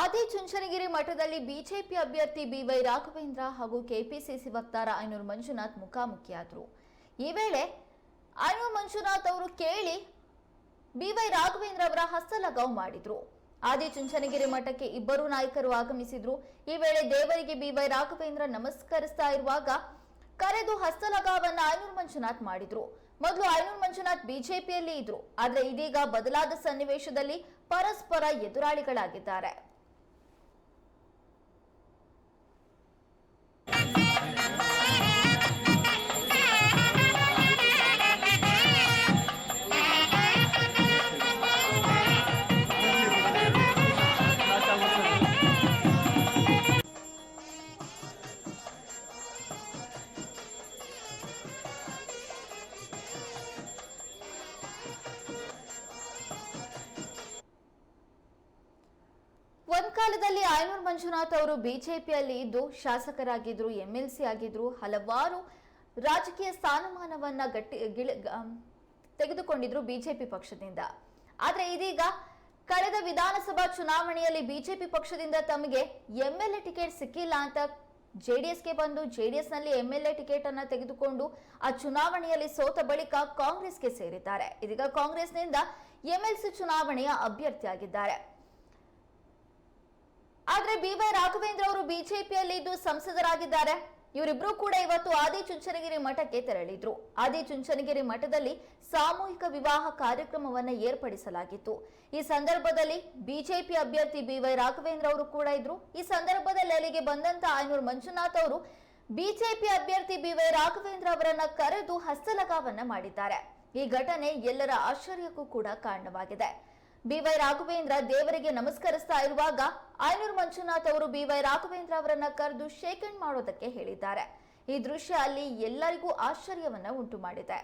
ಆದಿಚುಂಚನಗಿರಿ ಮಠದಲ್ಲಿ ಬಿಜೆಪಿ ಅಭ್ಯರ್ಥಿ ಬಿವೈ ರಾಘವೇಂದ್ರ ಹಾಗೂ ಕೆಪಿಸಿಸಿ ವಕ್ತಾರ ಐನೂರು ಮಂಜುನಾಥ್ ಮುಖಾಮುಖಿಯಾದರು. ಈ ವೇಳೆ ಐನೂರು ಮಂಜುನಾಥ್ ಅವರು ಕೇಳಿ ಬಿವೈ ರಾಘವೇಂದ್ರ ಅವರ ಹಸ್ತಲಗಾವ್ ಮಾಡಿದ್ರು. ಆದಿಚುಂಚನಗಿರಿ ಮಠಕ್ಕೆ ಇಬ್ಬರು ನಾಯಕರು ಆಗಮಿಸಿದ್ರು. ಈ ವೇಳೆ ದೇವರಿಗೆ ಬಿವೈ ರಾಘವೇಂದ್ರ ನಮಸ್ಕರಿಸ್ತಾ ಇರುವಾಗ ಕರೆದು ಹಸ್ತಲಗಾವನ್ನ ಐನೂರು ಮಂಜುನಾಥ್ ಮಾಡಿದ್ರು. ಮೊದಲು ಐನೂರು ಮಂಜುನಾಥ್ ಬಿಜೆಪಿಯಲ್ಲಿ ಇದ್ರು. ಆದ್ರೆ ಇದೀಗ ಬದಲಾದ ಸನ್ನಿವೇಶದಲ್ಲಿ ಪರಸ್ಪರ ಎದುರಾಳಿಗಳಾಗಿದ್ದಾರೆ. ಕಾಲದಲ್ಲಿ ಆಯನೂರ್ ಮಂಜುನಾಥ್ ಅವರು ಬಿಜೆಪಿಯಲ್ಲಿ ಇದ್ದು ಶಾಸಕರಾಗಿದ್ರು, ಎಂಎಲ್ಸಿ ಆಗಿದ್ರು, ಹಲವಾರು ರಾಜಕೀಯ ಸ್ಥಾನಮಾನವನ್ನ ಗಟ್ಟಿ ತೆಗೆದುಕೊಂಡಿದ್ರು ಬಿಜೆಪಿ ಪಕ್ಷದಿಂದ. ಆದ್ರೆ ಇದೀಗ ಕಳೆದ ವಿಧಾನಸಭಾ ಚುನಾವಣೆಯಲ್ಲಿ ಬಿಜೆಪಿ ಪಕ್ಷದಿಂದ ತಮಗೆ ಎಂಎಲ್ಎ ಟಿಕೆಟ್ ಸಿಕ್ಕಿಲ್ಲ ಅಂತ ಜೆಡಿಎಸ್ಗೆ ಬಂದು ಜೆಡಿಎಸ್ನಲ್ಲಿ ಎಂಎಲ್ಎ ಟಿಕೆಟ್ ಅನ್ನು ತೆಗೆದುಕೊಂಡು ಆ ಚುನಾವಣೆಯಲ್ಲಿ ಸೋತ ಬಳಿಕ ಕಾಂಗ್ರೆಸ್ಗೆ ಸೇರಿದ್ದಾರೆ. ಇದೀಗ ಕಾಂಗ್ರೆಸ್ನಿಂದ ಎಂಎಲ್ಸಿ ಚುನಾವಣೆಯ ಅಭ್ಯರ್ಥಿಯಾಗಿದ್ದಾರೆ. ಆದ್ರೆ ಬಿವೈ ರಾಘವೇಂದ್ರ ಅವರು ಬಿಜೆಪಿಯಲ್ಲಿ ಇದ್ದು ಸಂಸದರಾಗಿದ್ದಾರೆ. ಇವರಿಬ್ರು ಕೂಡ ಇವತ್ತು ಆದಿಚುಂಚನಗಿರಿ ಮಠಕ್ಕೆ ತೆರಳಿದ್ರು. ಆದಿಚುಂಚನಗಿರಿ ಮಠದಲ್ಲಿ ಸಾಮೂಹಿಕ ವಿವಾಹ ಕಾರ್ಯಕ್ರಮವನ್ನ ಏರ್ಪಡಿಸಲಾಗಿತ್ತು. ಈ ಸಂದರ್ಭದಲ್ಲಿ ಬಿಜೆಪಿ ಅಭ್ಯರ್ಥಿ ಬಿ ವೈ ರಾಘವೇಂದ್ರ ಅವರು ಕೂಡ ಇದ್ರು. ಈ ಸಂದರ್ಭದಲ್ಲಿ ಅಲ್ಲಿಗೆ ಬಂದಂತ ಆಯನೂರು ಮಂಜುನಾಥ್ ಅವರು ಬಿಜೆಪಿ ಅಭ್ಯರ್ಥಿ ಬಿ ವೈ ರಾಘವೇಂದ್ರ ಅವರನ್ನ ಕರೆದು ಹಸ್ತಲಗಾವನ್ನ ಮಾಡಿದ್ದಾರೆ. ಈ ಘಟನೆ ಎಲ್ಲರ ಆಶ್ಚರ್ಯಕ್ಕೂ ಕೂಡ ಕಾರಣವಾಗಿದೆ. ಬಿವೈ ರಾಘವೇಂದ್ರ ದೇವರಿಗೆ ನಮಸ್ಕರಿಸ್ತಾ ಇರುವಾಗ ಆಯನೂರು ಮಂಜುನಾಥ್ ಅವರು ಬಿವೈ ರಾಘವೇಂದ್ರ ಅವರನ್ನ ಕರೆದು ಶೇಕೆಂಡ್ ಮಾಡೋದಕ್ಕೆ ಹೇಳಿದ್ದಾರೆ. ಈ ದೃಶ್ಯ ಅಲ್ಲಿ ಎಲ್ಲರಿಗೂ ಆಶ್ಚರ್ಯವನ್ನ ಉಂಟು ಮಾಡಿದೆ